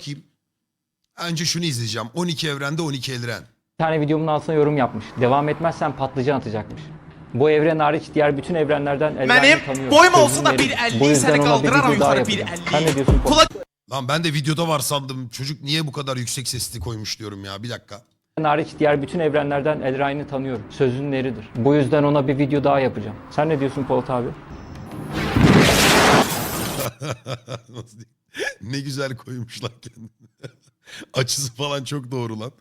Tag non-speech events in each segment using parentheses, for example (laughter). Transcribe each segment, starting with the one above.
Kim? Önce şunu izleyeceğim. 12 evrende 12 Elren. Bir tane videomun altına yorum yapmış. Devam etmezsen patlıcan atacakmış. Bu evren hariç diğer bütün evrenlerden Elren'i Benim tanıyorum. boyum olsa da eri. bir elli Bu yüzden seni ona bir kaldırırım video daha yukarı bir yapacağım. elli. Sen ne diyorsun? Kulak Lan ben de videoda var sandım. Çocuk niye bu kadar yüksek sesli koymuş diyorum ya. Bir dakika. hariç diğer bütün evrenlerden Elren'i tanıyorum. Sözün eridir. Bu yüzden ona bir video daha yapacağım. Sen ne diyorsun Polat abi? Nasıl (laughs) (laughs) diyeyim? Ne güzel koymuşlar kendini. (laughs) Açısı falan çok doğru lan.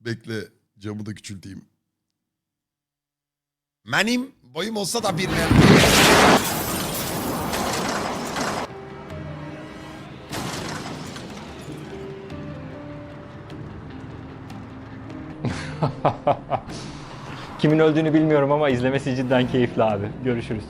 Bekle camı da küçülteyim. Benim boyum olsa da bir (laughs) Kimin öldüğünü bilmiyorum ama izlemesi cidden keyifli abi. Görüşürüz.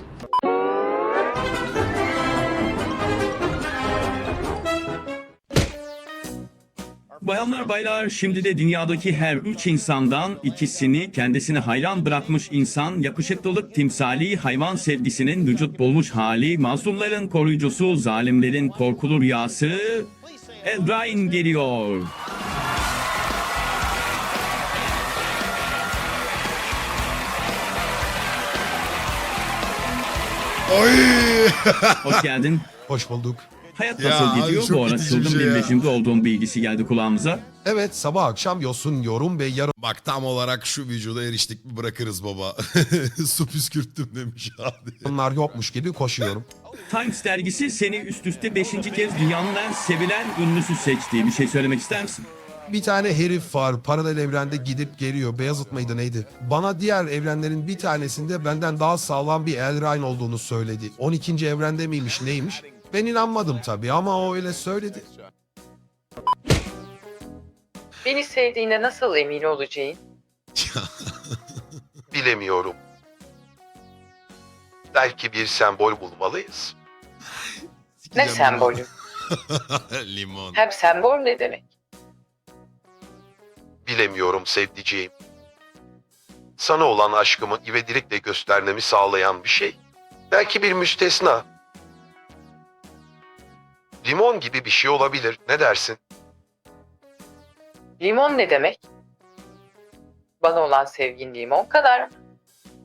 Bayanlar baylar şimdi de dünyadaki her üç insandan ikisini kendisine hayran bırakmış insan yakışıklılık timsali hayvan sevgisinin vücut bulmuş hali masumların koruyucusu zalimlerin korkulu rüyası Eldrain geliyor. Oy! Hoş geldin. Hoş bulduk. Hayat Ya nasıl abi, gidiyor? çok Bu ara itici bir çılgın şey bir ya. rejimde olduğum bilgisi geldi kulağımıza. Evet sabah akşam yosun yorum ve yarım. Bak tam olarak şu vücuda eriştik mi bırakırız baba. (laughs) Su püskürttüm demiş abi. Bunlar yokmuş gibi koşuyorum. Times dergisi seni üst üste 5. kez dünyanın en sevilen ünlüsü seçtiği bir şey söylemek ister misin? Bir tane herif var paralel evrende gidip geliyor. Beyazıt mıydı neydi? Bana diğer evrenlerin bir tanesinde benden daha sağlam bir Elrain olduğunu söyledi. 12. evrende miymiş neymiş? Ben inanmadım tabii ama o öyle söyledi. Beni sevdiğine nasıl emin olacağım? (laughs) Bilemiyorum. Belki bir sembol bulmalıyız. Ne sembolü? (laughs) Limon. Hem sembol ne demek? Bilemiyorum sevdiceğim. Sana olan aşkımı ivedilikle göstermemi sağlayan bir şey. Belki bir müstesna. Limon gibi bir şey olabilir. Ne dersin? Limon ne demek? Bana olan sevgin limon kadar mı?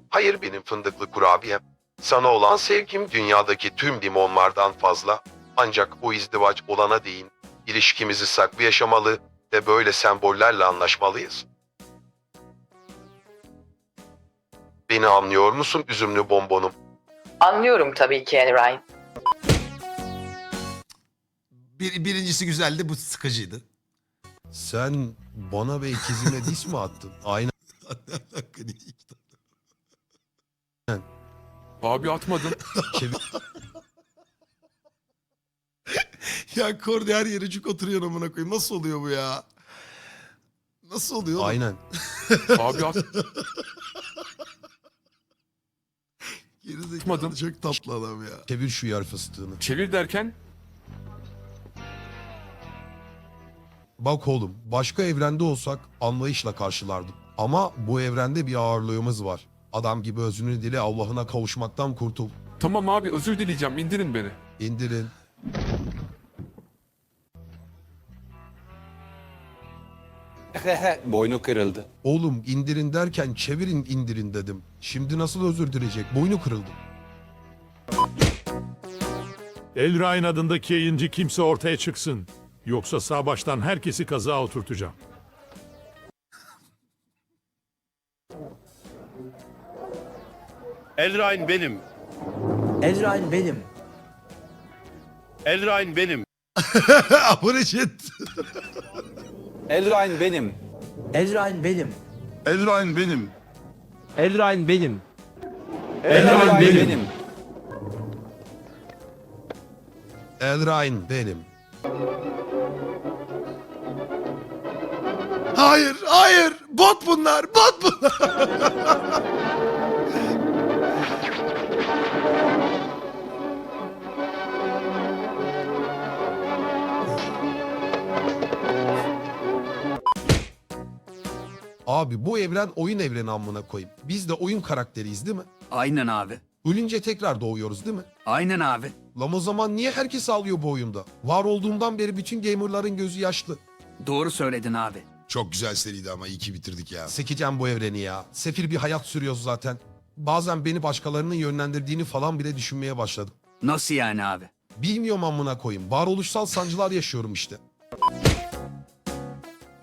Hayır benim fındıklı kurabiyem. Sana olan sevgim dünyadaki tüm limonlardan fazla. Ancak o izdivaç olana değin ilişkimizi saklı yaşamalı ve böyle sembollerle anlaşmalıyız. Beni anlıyor musun üzümlü bonbonum? Anlıyorum tabii ki Elrain. Bir, birincisi güzeldi bu sıkıcıydı. Sen bana ve ikizime (laughs) dis mi attın? Aynen. (laughs) Abi atmadın. (laughs) ya Kordi her yere cuk oturuyor amına koyayım. Nasıl oluyor bu ya? Nasıl oluyor? oğlum? Aynen. Abi at. Gerizekalı Atmadım. çok tatlı adam ya. Çevir şu yer fıstığını. Çevir derken Bak oğlum başka evrende olsak anlayışla karşılardım. Ama bu evrende bir ağırlığımız var. Adam gibi özünü dili Allah'ına kavuşmaktan kurtul. tamam abi özür dileyeceğim indirin beni. İndirin. (laughs) Boynu kırıldı. Oğlum indirin derken çevirin indirin dedim. Şimdi nasıl özür dileyecek? Boynu kırıldı. Elrain adındaki yayıncı kimse ortaya çıksın. Yoksa sağ baştan herkesi kaza oturtacağım. Elrain benim. Ezrail benim. Elrain benim. (laughs) Abone chat. Ezrail benim. Ezrail benim. Elrain benim. Ezrail benim. Ezrail benim. Elrain benim. Hayır, hayır. Bot bunlar, bot bunlar. Abi bu evren oyun evreni amına koyayım. Biz de oyun karakteriyiz değil mi? Aynen abi. Ölünce tekrar doğuyoruz değil mi? Aynen abi. Lan o zaman niye herkes ağlıyor bu oyunda? Var olduğumdan beri bütün gamerların gözü yaşlı. Doğru söyledin abi. Çok güzel seriydi ama iyi ki bitirdik ya. Sekeceğim bu evreni ya. Sefil bir hayat sürüyoruz zaten. Bazen beni başkalarının yönlendirdiğini falan bile düşünmeye başladım. Nasıl yani abi? Bilmiyorum amına koyayım. Varoluşsal sancılar yaşıyorum işte.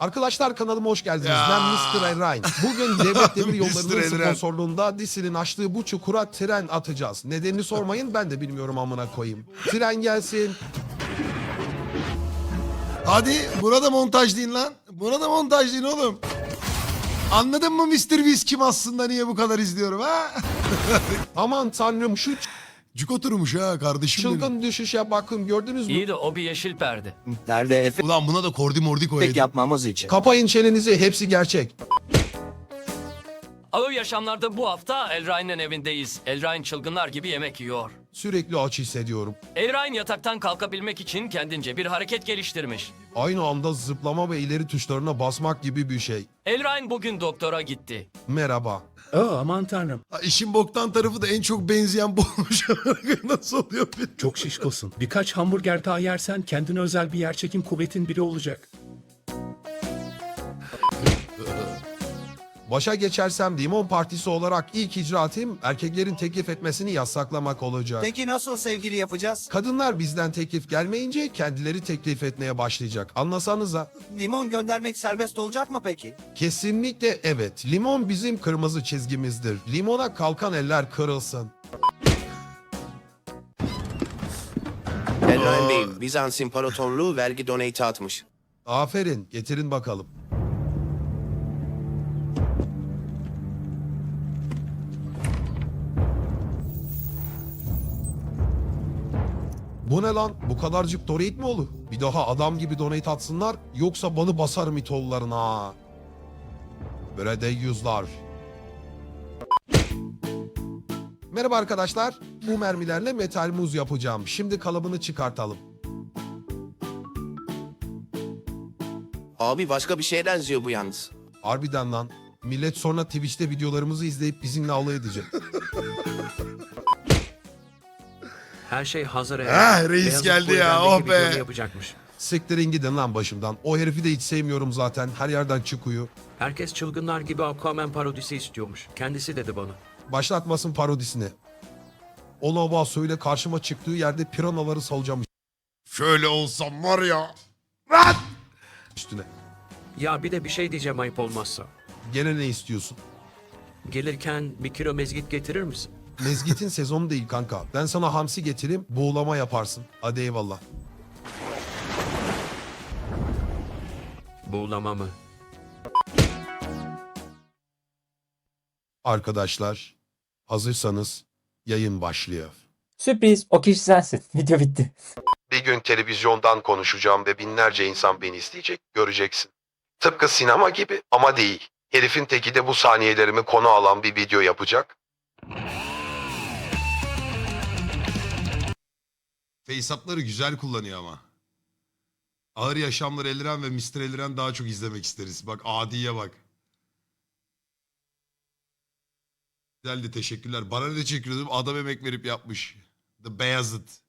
Arkadaşlar kanalıma hoş geldiniz. Ya. Ben Mr. Errain. Bugün Devlet (laughs) Demir. Yolları'nın sponsorluğunda Disi'nin açtığı bu çukura tren atacağız. Nedenini sormayın ben de bilmiyorum amına koyayım. Tren gelsin. Hadi burada montajlayın lan. Burada montajlayın oğlum. Anladın mı Mr. Beast kim aslında niye bu kadar izliyorum ha? (laughs) Aman tanrım şu Cuk oturmuş ha kardeşim benim. çılgın düşüşe bakın gördünüz mü? İyi de o bir yeşil perde. Nerede efekt Ulan buna da kordi mordi koyaydı. yapmamız için. Kapayın çenenizi hepsi gerçek. Ağır yaşamlarda bu hafta Elrain'in evindeyiz. Elrain çılgınlar gibi yemek yiyor. Sürekli aç hissediyorum. Elrain yataktan kalkabilmek için kendince bir hareket geliştirmiş. Aynı anda zıplama ve ileri tuşlarına basmak gibi bir şey. Elrain bugün doktora gitti. Merhaba. aman tanrım. Ha, İşin boktan tarafı da en çok benzeyen bu olmuş. (laughs) Nasıl oluyor? Çok şişkosun. Birkaç hamburger daha yersen kendine özel bir yerçekim kuvvetin biri olacak. Başa geçersem Limon Partisi olarak ilk icraatim erkeklerin teklif etmesini yasaklamak olacak. Peki nasıl sevgili yapacağız? Kadınlar bizden teklif gelmeyince kendileri teklif etmeye başlayacak. Anlasanıza. Limon göndermek serbest olacak mı peki? Kesinlikle evet. Limon bizim kırmızı çizgimizdir. Limona kalkan eller kırılsın. Aa. Bey'im, Bizans İmparatorluğu vergi donate atmış. Aferin. Getirin bakalım. Bu ne lan? Bu kadarcık donate mi olur? Bir daha adam gibi donate atsınlar yoksa banı basarım itollarına. Böyle de yüzler. Merhaba arkadaşlar. Bu mermilerle metal muz yapacağım. Şimdi kalıbını çıkartalım. Abi başka bir şeye benziyor bu yalnız. Harbiden lan. Millet sonra Twitch'te videolarımızı izleyip bizimle alay edecek. (laughs) Her şey hazır Ha, reis geldi ya, oh be. yapacakmış. Siktirin gidin lan başımdan. O herifi de hiç sevmiyorum zaten. Her yerden çıkıyor. Herkes çılgınlar gibi Aquaman parodisi istiyormuş. Kendisi dedi bana. Başlatmasın parodisini. O lava söyle karşıma çıktığı yerde piranaları salacağım Şöyle olsam var ya. üstüne. Ya bir de bir şey diyeceğim ayıp olmazsa. Gene ne istiyorsun? Gelirken bir kilo mezgit getirir misin? Mezgit'in sezonu değil kanka. Ben sana hamsi getireyim, buğulama yaparsın. Hadi eyvallah. Buğulama mı? Arkadaşlar, hazırsanız yayın başlıyor. Sürpriz o kişi sensin. (laughs) Video bitti. Bir gün televizyondan konuşacağım ve binlerce insan beni isteyecek, göreceksin. Tıpkı sinema gibi ama değil. Herifin teki de bu saniyelerimi konu alan bir video yapacak. Faceup'ları güzel kullanıyor ama. Ağır Yaşamlar Eliren ve Mr. Eliren daha çok izlemek isteriz. Bak Adi'ye bak. Güzeldi teşekkürler. Bana ne teşekkür ederim. Adam emek verip yapmış. The Beyazıt.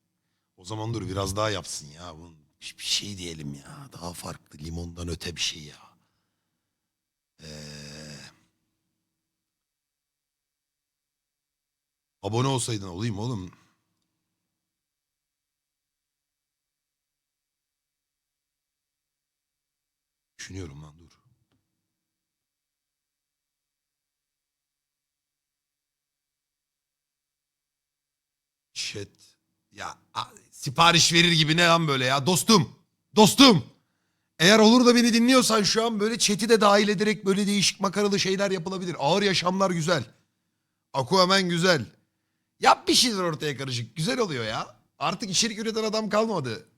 O zaman dur biraz daha yapsın ya. Bu bir şey diyelim ya. Daha farklı. Limondan öte bir şey ya. Ee... Abone olsaydın olayım oğlum. Düşünüyorum lan dur. Chat. Ya a- sipariş verir gibi ne lan böyle ya dostum. Dostum. Eğer olur da beni dinliyorsan şu an böyle chat'i de dahil ederek böyle değişik makaralı şeyler yapılabilir. Ağır yaşamlar güzel. Aquaman güzel. Yap bir şeyler ortaya karışık. Güzel oluyor ya. Artık içerik üreten adam kalmadı.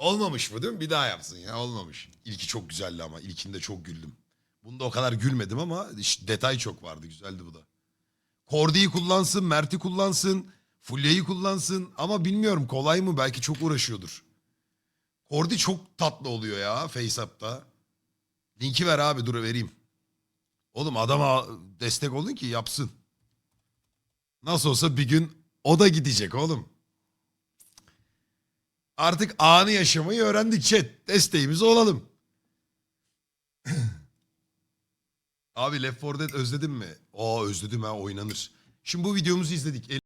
Olmamış bu değil mi? Bir daha yapsın ya. Olmamış. İlki çok güzeldi ama. İlkinde çok güldüm. Bunda o kadar gülmedim ama işte detay çok vardı. Güzeldi bu da. Kordi'yi kullansın, Mert'i kullansın, Fulya'yı kullansın. Ama bilmiyorum kolay mı? Belki çok uğraşıyordur. Kordi çok tatlı oluyor ya FaceApp'ta. Linki ver abi dur vereyim. Oğlum adama destek olun ki yapsın. Nasıl olsa bir gün O da gidecek oğlum. Artık anı yaşamayı öğrendik chat. Desteğimizi olalım. (clears throat) Abi Left 4 Dead özledin mi? Aa özledim ha oynanır. Şimdi bu videomuzu izledik.